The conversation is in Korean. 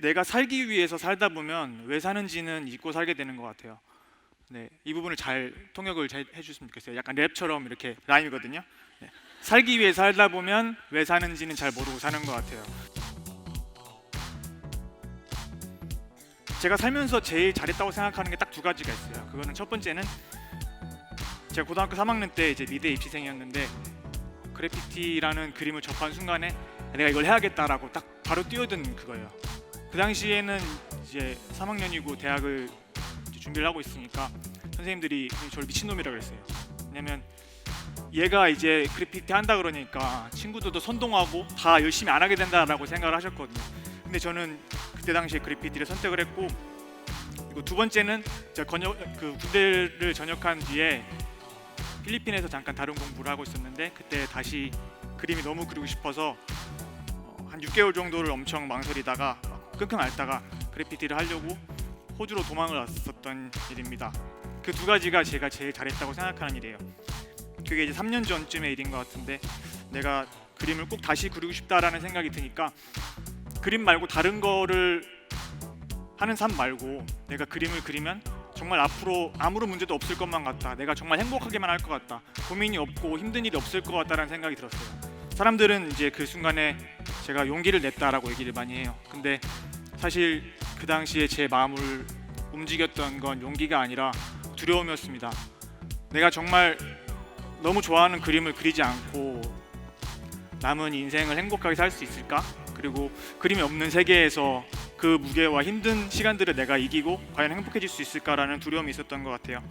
내가 살기 위해서 살다 보면 왜 사는지는 잊고 살게 되는 것 같아요. 네, 이 부분을 잘 통역을 잘 해주셨으면 좋겠어요. 약간 랩처럼 이렇게 라임이거든요. 네. 살기 위해 살다 보면 왜 사는지는 잘 모르고 사는 것 같아요. 제가 살면서 제일 잘했다고 생각하는 게 딱 두 가지가 있어요. 그거는 첫 번째는 제가 고등학교 3학년 때 이제 미대 입시생이었는데 그래피티라는 그림을 접한 순간에 내가 이걸 해야겠다라고 딱 바로 뛰어든 그거예요. 그 당시에는 이제 3학년이고 대학을 준비를 하고 있으니까 선생님들이 저를 미친놈이라고 그랬어요. 왜냐면 얘가 이제 그래피티 한다 그러니까 친구들도 선동하고 다 열심히 안 하게 된다라고 생각을 하셨거든요. 근데 저는 그때 당시에 그래피티를 선택을 했고 그리고 두 번째는 제가 건역 그 군대를 전역한 뒤에 필리핀에서 잠깐 다른 공부를 하고 있었는데 그때 다시 그림이 너무 그리고 싶어서 어, 한 6개월 정도를 엄청 망설이다가 막 끙끙 앓다가 그래피티를 하려고 호주로 도망을 왔었던 일입니다. 그 두 가지가 제가 제일 잘했다고 생각하는 일이에요. 그게 이제 3년 전쯤의 일인 것 같은데 내가 그림을 꼭 다시 그리고 싶다라는 생각이 드니까 그림 말고 다른 거를 하는 삶 말고 내가 그림을 그리면 정말 앞으로 아무런 문제도 없을 것만 같다. 내가 정말 행복하게만 할 것 같다. 고민이 없고 힘든 일이 없을 것 같다라는 생각이 들었어요. 사람들은 이제 그 순간에 제가 용기를 냈다라고 얘기를 많이 해요. 근데 사실 그 당시에 제 마음을 움직였던 건 용기가 아니라 두려움이었습니다. 내가 정말 너무 좋아하는 그림을 그리지 않고 남은 인생을 행복하게 살 수 있을까? 그리고 그림이 없는 세계에서 그 무게와 힘든 시간들을 내가 이기고 과연 행복해질 수 있을까라는 두려움이 있었던 것 같아요.